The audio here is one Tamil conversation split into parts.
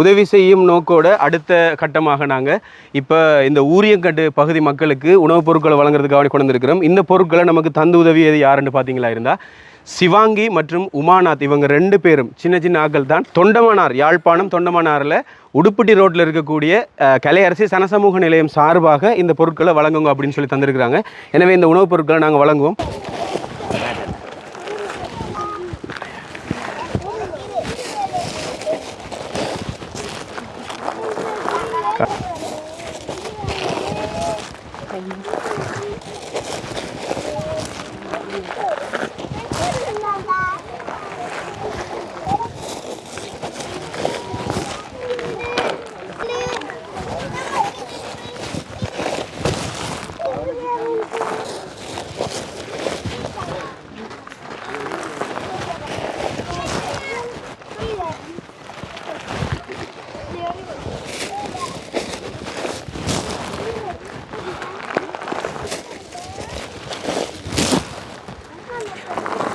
உதவி செய்யும் நோக்கோட அடுத்த கட்டமாக நாங்கள் இப்போ இந்த ஊரியங்கட்டு பகுதி மக்களுக்கு உணவுப் பொருட்களை வழங்குறதுக்காக கொண்டு வந்திருக்கிறோம். இந்த பொருட்களை நமக்கு தந்து உதவியது யாருன்னு பார்த்தீங்களா இருந்தால் சிவாங்கி மற்றும் உமாநாத் இவங்க ரெண்டு பேரும் சின்ன சின்ன ஆக்கள் தான். தொண்டமனார் யாழ்ப்பாணம் தொண்டமனாரில் உடுப்பட்டி ரோட்டில் இருக்கக்கூடிய கலையரசி சனசமூக நிலையம் சார்பாக இந்த பொருட்களை வழங்குங்க அப்படின்னு சொல்லி தந்திருக்கிறாங்க. எனவே இந்த உணவுப் பொருட்களை நாங்கள் வழங்குவோம். ครับ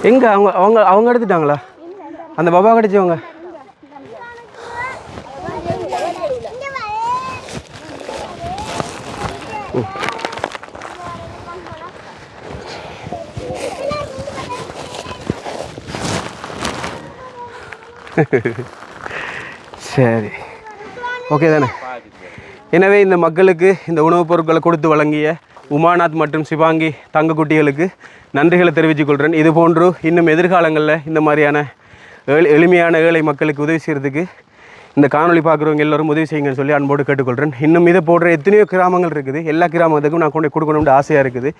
எங்கே? அவங்க அவங்க அவங்க எடுத்துட்டாங்களா? அந்த பாபா கிடைச்சவங்க சரி. ஓகே தானே. எனவே இந்த மக்களுக்கு இந்த உணவுப் பொருட்களை கொடுத்து வழங்கிய உமாநாத் மற்றும் சிவாங்கி தங்க குட்டிகளுக்கு நன்றிகளை தெரிவித்துக் கொள்கிறேன் இது போன்று இன்னும் எதிர்காலங்களில் இந்த மாதிரியான ஏழை எளிமையான ஏழை மக்களுக்கு உதவி செய்கிறதுக்கு இந்த காணொளி பார்க்குறவங்க எல்லோரும் உதவி செய்யுங்கன்னு சொல்லி அன்போடு கேட்டுக்கொள்கிறேன் இன்னும் இதை போடுற எத்தனையோ கிராமங்கள் இருக்குது. எல்லா கிராமத்துக்கும் நான் கொண்டு கொடுக்கணும்னு ஆசையாக இருக்குது.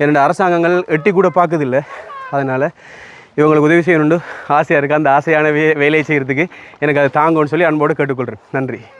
என்னோட அரசாங்கங்கள் எட்டி கூட பார்க்குதில்ல அதனால் இவங்களுக்கு உதவி செய்யணும்னு ஆசையாக இருக்குது அந்த ஆசையான வே வேலையை செய்கிறதுக்கு எனக்கு அதை தாங்கும்னு சொல்லி அன்போடு கேட்டுக்கொள்கிறேன் நன்றி.